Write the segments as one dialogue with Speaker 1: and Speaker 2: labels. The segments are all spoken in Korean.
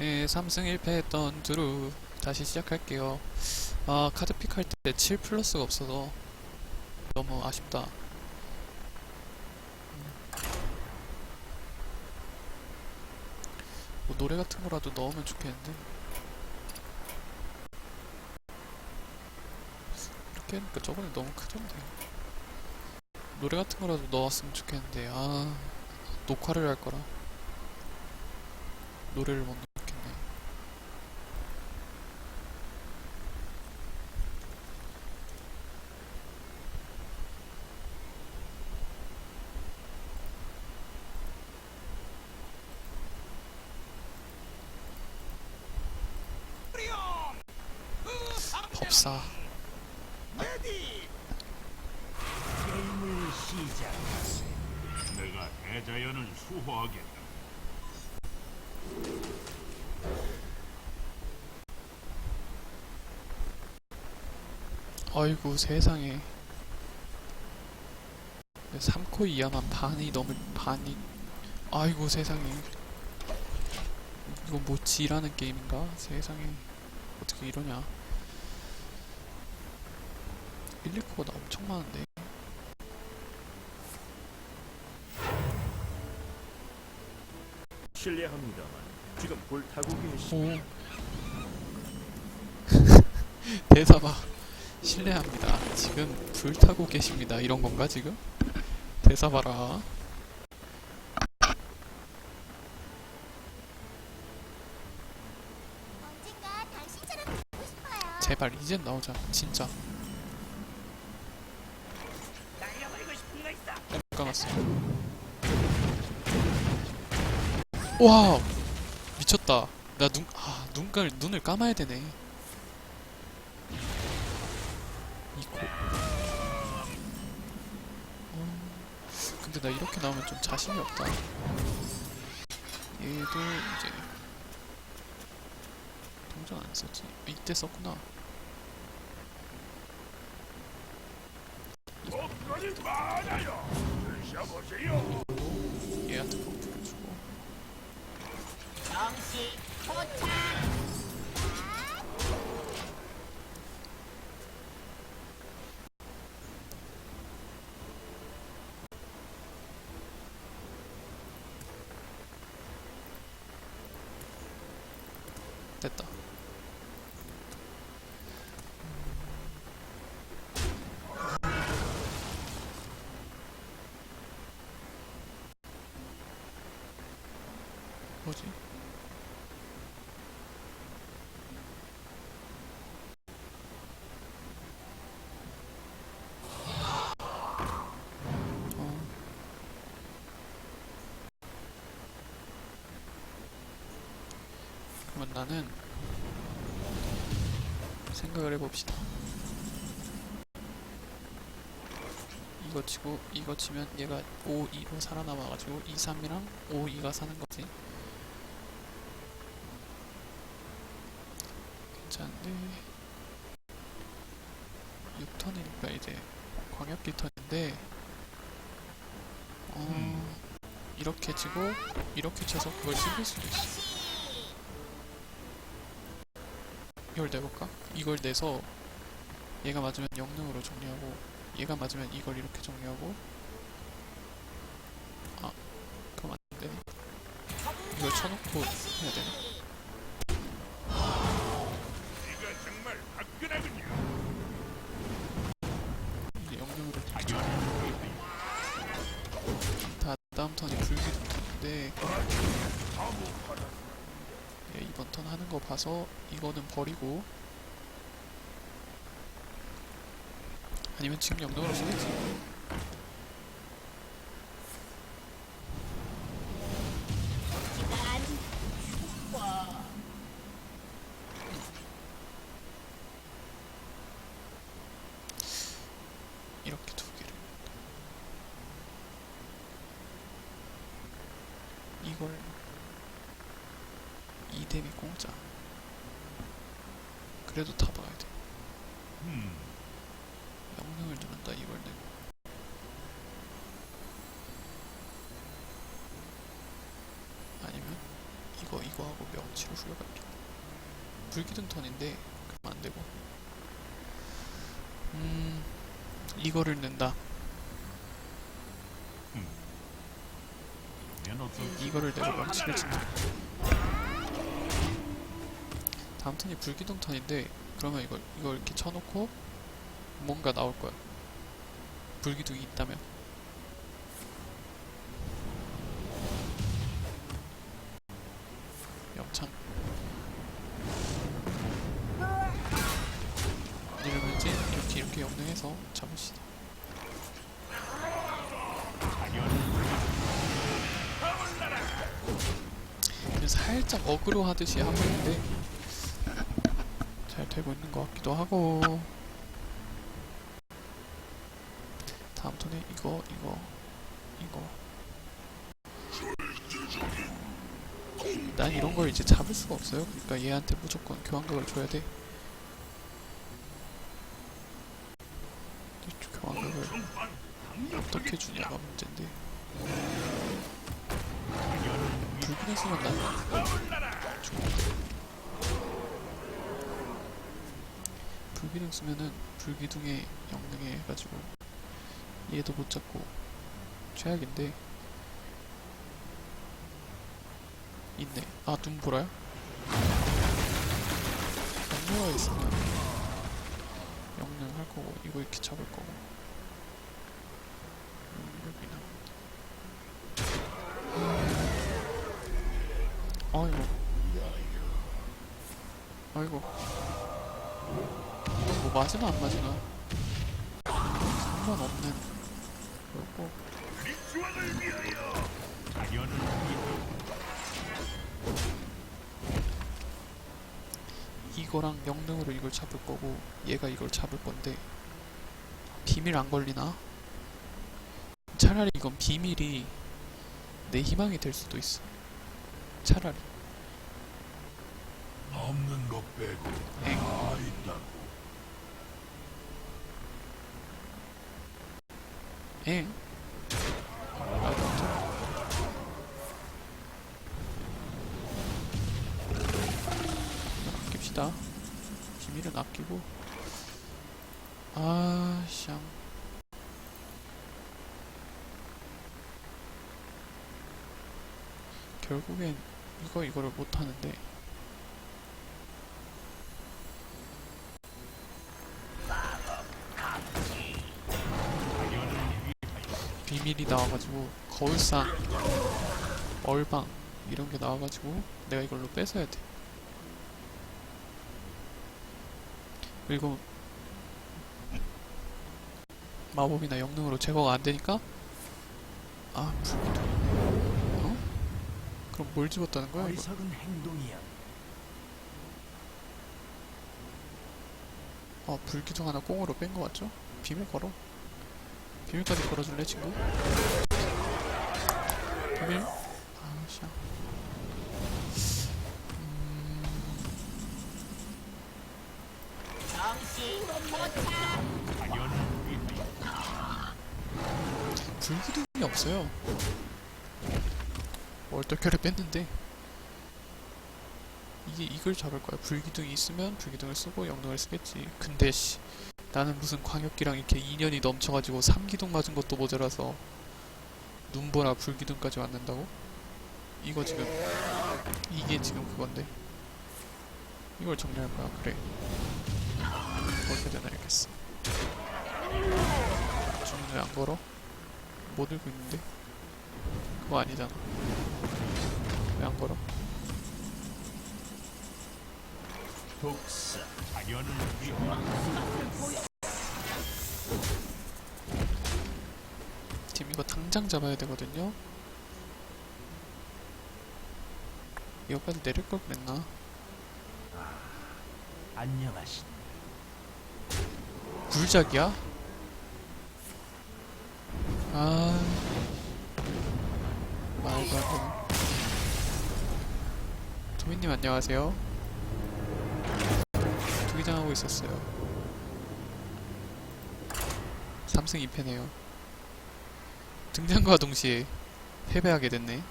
Speaker 1: 네, 3승 1패 했던 두루 다시 시작할게요. 아, 카드 픽 할 때 7 플러스가 없어서 너무 아쉽다. 뭐 노래 같은 거라도 넣으면 좋겠는데. 이렇게 하니까 저번에 너무 크던데. 노래 같은 거라도 넣었으면 좋겠는데, 아, 녹화를 할 거라. 노래를 못
Speaker 2: 시작하세. 내가 대자연을 수호하겠다.
Speaker 1: 아이고 세상에 3코 이하만 반이 넘을 반이 아이고 세상에 이건 뭐 지라는 게임인가? 세상에 어떻게 이러냐 1, 2코가 엄청 많은데.
Speaker 3: 실례합니다만 지금 불타고 계시
Speaker 1: 오 대사 봐 실례합니다. 지금 불 타고 계십니다. 이런 건가 지금? 대사 봐라. 제발 이젠 나오자. 진짜 못 감았어 와 미쳤다 나 눈, 아, 눈깔, 눈을 감아야 되네 이코 어, 근데 나 이렇게 나오면 좀 자신이 없다 얘도 이제 동전 안 썼지 이때 썼구나.
Speaker 2: 드셔보세요.
Speaker 1: 얘한테 버프를 주고
Speaker 4: 정시 포착.
Speaker 1: 됐다. 뭐지? 어. 그러면 나는 생각을 해봅시다. 이거 치고 이거 치면 얘가 5, 2로 살아남아가지고 2, 3이랑 5, 2가 사는 거지. 괜찮은데 6턴이니까 이제 광역기 턴인데 어 이렇게 치고 이렇게 쳐서 그걸 찍을 수도 있어. 이걸 내볼까? 이걸 내서 얘가 맞으면 영능으로 정리하고 얘가 맞으면 이걸 이렇게 정리하고 아 그럼 안 되네 이걸 쳐놓고 해야 되나? 다 다음 턴이 불기도 턴인데 예, 이번 턴 하는 거 봐서 이거는 버리고 아니면 지금 영능으로 쓰겠지
Speaker 4: 난
Speaker 1: 이렇게 두 개를 이걸 이대미 공짜 그래도 다 박아야 돼
Speaker 2: 음,
Speaker 1: 영능을 누른다 이걸 내고 아니면 이거 이거 하고 명 치료 후에 갈게. 불기둥 턴인데 그럼 안 되고. 음 이거를.
Speaker 2: 면 없어.
Speaker 1: 이거를 내가 망치를 친다. 다음 턴이 불기둥 턴인데 그러면 이걸 이걸 이렇게 쳐놓고 뭔가 나올 거야. 불기둥이 있다면. 영창. 이러면 이제 이렇게 이렇게 영능해서 잡으시다. 그냥 살짝 어그로 하듯이 하고 있는데 잘 되고 있는 것 같기도 하고. 다음 턴에 이거 이거 이거. 난 이런 걸 이제 잡을 수가 없어요. 그러니까 얘한테 무조건 교환각을 줘야 돼. 교환각을 어떻게 주냐가 문제인데. 난좋은데 불기둥 쓰면은 불기둥에 영능해 해가지고 얘도 못 잡고 최악인데. 있네. 아 눈보라요? 영능가 있으면 영능 할 거고 이거 이렇게 잡을 거고. 음, 여기나. 아이고 아이고. 뭐 맞으나 안 맞으나 상관없는
Speaker 2: 위하여.
Speaker 1: 이거랑 영능으로 이걸 잡을 거고 얘가 이걸 잡을 건데 비밀 안 걸리나? 차라리 이건 비밀이 내 희망이 될 수도 있어 차라리
Speaker 2: 없는 것 빼고
Speaker 1: 엥
Speaker 2: 다 있다고.
Speaker 1: 엥? 아, 깜짝. 아낍시다. 비밀은 아끼고. 아, 샹. 결국엔 이거 이거를 못 하는데. 비밀이 나와가지고 거울상 얼방 이런 게 나와가지고 내가 이걸로 뺏어야 돼. 그리고 마법이나 영능으로 제거가 안 되니까 아 불기둥 어? 그럼 뭘 집었다는 거야 이거? 어 불기둥 하나 꽁으로 뺀 거 같죠? 비밀 걸어 비밀까지 걸어줄래 친구? 비밀? 아씨. 음... 불기둥이 없어요. 얼떨결에 뺐는데. 이게 이걸 잡을 거야. 불기둥이 있으면 불기둥을 쓰고 영능을 쓰겠지. 근데 씨 나는 무슨 광역기랑 이렇게 인연이 넘쳐가지고 삼기둥 맞은 것도 모자라서 눈보라 불기둥까지 왔는다고? 이거 지금 이게 지금 그건데 이걸 정리할 거야 그래 어떻게 되나 알겠어 주문을 안 걸어? 못 들고 있는데? 그거 아니잖아 왜 안 걸어?
Speaker 3: 독사.
Speaker 2: 자연을 위하여.
Speaker 1: 지금 이거 당장 잡아야 되거든요 이거까지 내릴 걸 그랬나?
Speaker 3: 안녕하신.
Speaker 1: 굴작이야? 아 말도 안 되네 도민님 안녕하세요 투기장하고 있었어요. 3승 2패네요. 등장과 동시에 패배하게 됐네.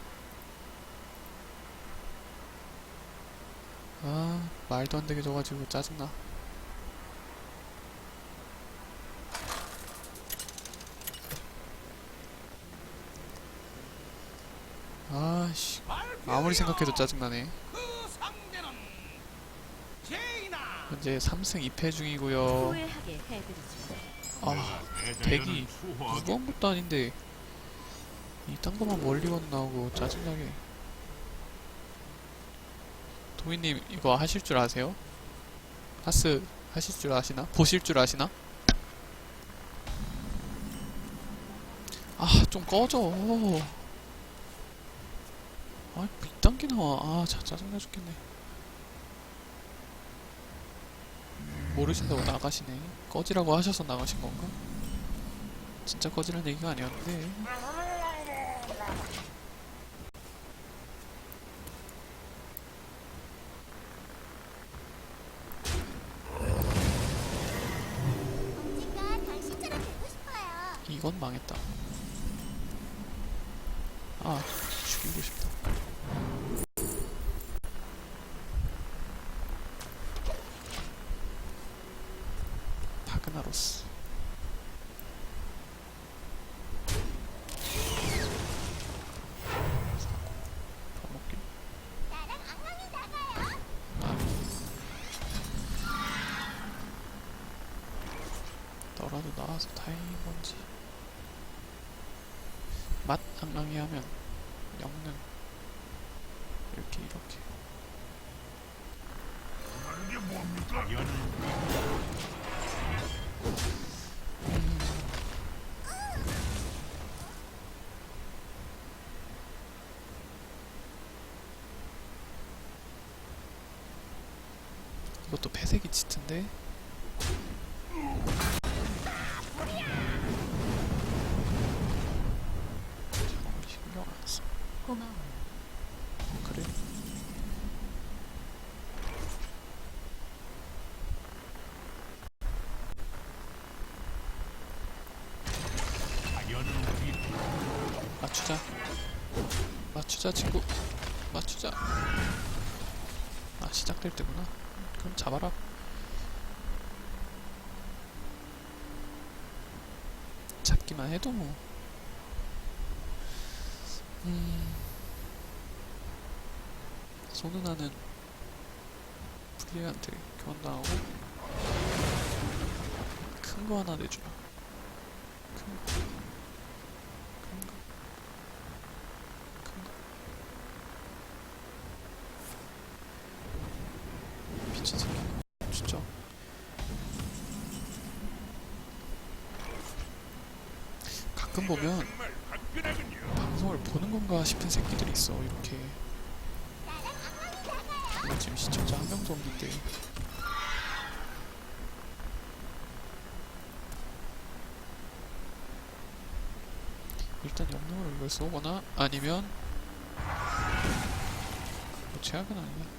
Speaker 1: 아 말도 안 되게 져가지고 짜증나. 아씨. 아무리 생각해도 짜증나네 현재 3승 2패 중이고요. 아 대기 무거운 것도 아닌데 이딴 거만 멀리 건 나오고 짜증나게 도희님 이거 하실 줄 아세요? 하스 하실 줄 아시나? 보실 줄 아시나? 아 좀 꺼져 아 이딴 게 나와 아 자, 짜증나 죽겠네 모르신다고 나가시네 꺼지라고 하셔서 나가신 건가? 진짜 꺼지란 얘기가 아니었는데. 이건 망했다 아 죽이고 싶다
Speaker 4: 나가요.
Speaker 1: 너라도 나와서 다행인 건지 맛 앙앙이 하면 영능 이렇게 이렇게
Speaker 2: 이게 뭡니까?
Speaker 1: 이것도 배색이 짙은데 맞추자. 맞추자 친구. 맞추자. 아 시작될 때구나. 그럼 잡아라. 잡기만 해도 뭐. 음. 소누나는 프리한테 교환당하고 큰 거 하나 내주라. 큰 거. 큰 거. 큰 거. 미친 새끼. 진짜. 가끔 보면. 방송을 보는 건가 싶은 새끼들이 있어 이렇게. 나 지금 시청자 한 명도 없는데. 일단 영능을 이걸 쏘거나 아니면 뭐 최악은 아니야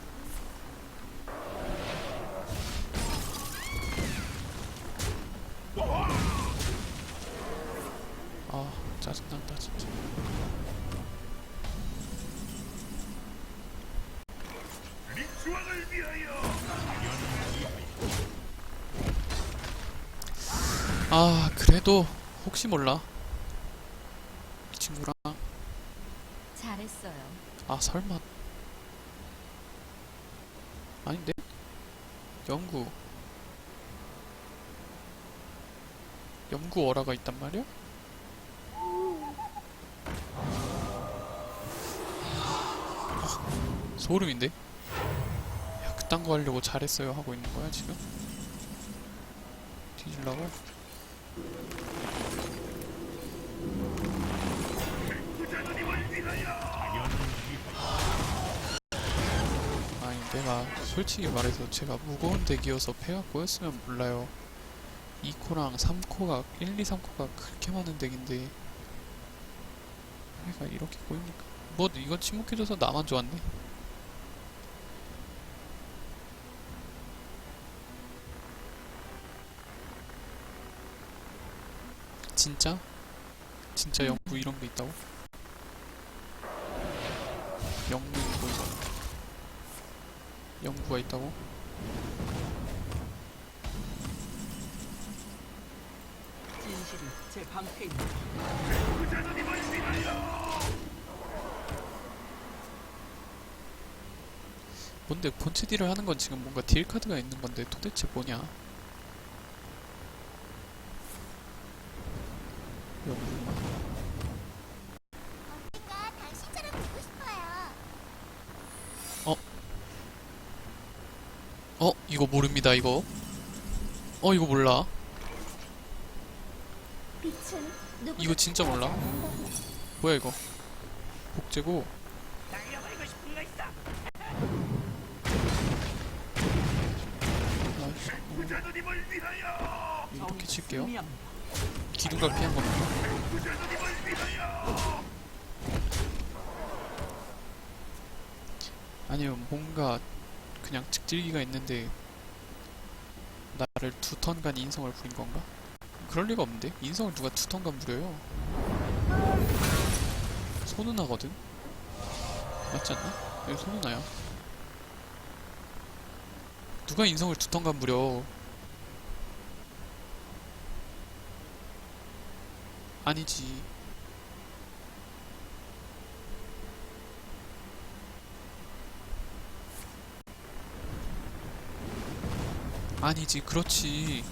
Speaker 1: 짜증난다 진짜. 아 그래도 혹시 몰라. 이 친구랑.
Speaker 5: 잘했어요.
Speaker 1: 아 설마. 아닌데? 영구. 영구 어라가 있단 말이야? 소름인데? 야 그딴 거 하려고 잘했어요 하고 있는 거야 지금? 뒤질라고? 아니 내가 솔직히 말해서 제가 무거운 덱이어서 패가 꼬였으면 몰라요 2코랑 3코가 1, 2, 3코가 그렇게 많은 덱인데 패가 이렇게 꼬입니까 뭐 이건 침묵해줘서 나만 좋았네 진짜? 진짜 영구 이런 게 있다고? 있다고?
Speaker 6: 제 방패 있는
Speaker 2: 부자들임을 위하여.
Speaker 1: 뭔데 본체 딜을 하는 건 지금 뭔가 딜 카드가 있는 건데 도대체 뭐냐? 연구만.
Speaker 4: 언젠가 당신처럼 되고 싶어요.
Speaker 1: 어 이거 모릅니다 이거. 어 이거 몰라. 이거 진짜 몰라. 뭐야 이거? 복제고. 이렇게 칠게요. 기둥각 피한 겁니다. 아니면 뭔가 그냥 직질기가 있는데 나를 두 턴간 인성을 부린 건가? 그럴 리가 없는데 인성을 누가 두 턴간 부려요? 손은하거든? 맞지 않나? 여기 손은하야 누가 인성을 두 턴간 부려 아니지 아니지 그렇지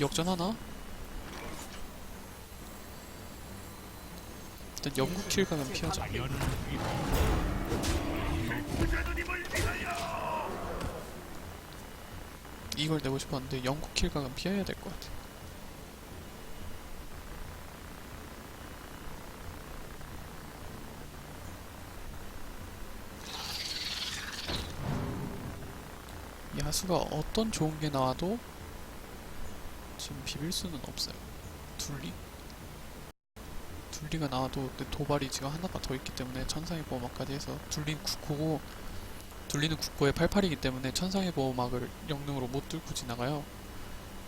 Speaker 1: 역전하나? 일단 영국 킬 가면 피하자. 이걸 내고 싶었는데 영국 킬 가면 피해야 될 것 같아 야수가 어떤 좋은 게 나와도 지금 비빌 수는 없어요. 둘리? 둘리가 나와도 내 도발이 지금 하나가 더 있기 때문에 천상의 보호막까지 해서 둘리는 국호고 둘리는 국호에 88이기 때문에 천상의 보호막을 영능으로 못 뚫고 지나가요.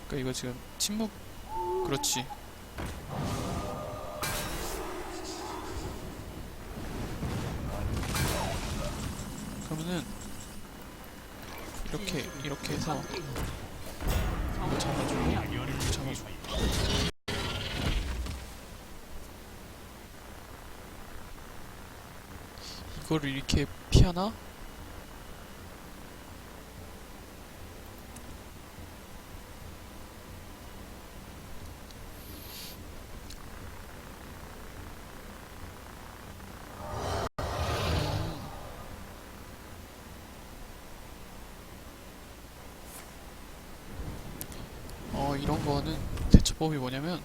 Speaker 1: 그러니까 이거 지금 침묵 그렇지. 그러면은 이렇게 이렇게 해서 잡아주고 잡아주고 이거를 이렇게 피하나? 어 이런 거는 대처법이 뭐냐면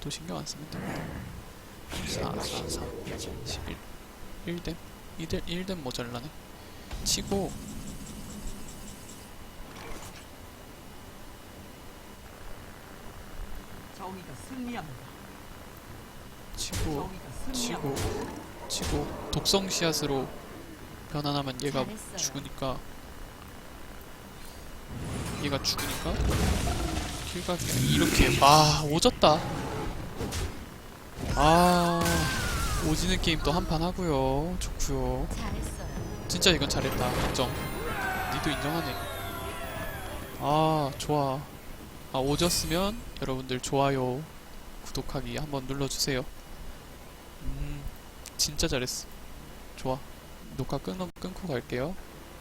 Speaker 1: 또 신경 안 쓰면 됩니다 4, 4, 4, 11 1댐 1댐 1댐 모자라네 치고. 치고 치고. 치고 독성 씨앗으로 변환하면 얘가. 죽으니까 얘가 죽으니까 킬각이 이렇게 아 오졌다. 아 오지는 게임 또 한 판 하고요.
Speaker 5: 잘했어요.
Speaker 1: 진짜 이건 잘했다. 인정. 니도 인정하네. 아 좋아. 아 오졌으면 여러분들 좋아요 구독하기 한번 눌러주세요. 음 진짜 잘했어. 좋아. 녹화 끊, 끊고 갈게요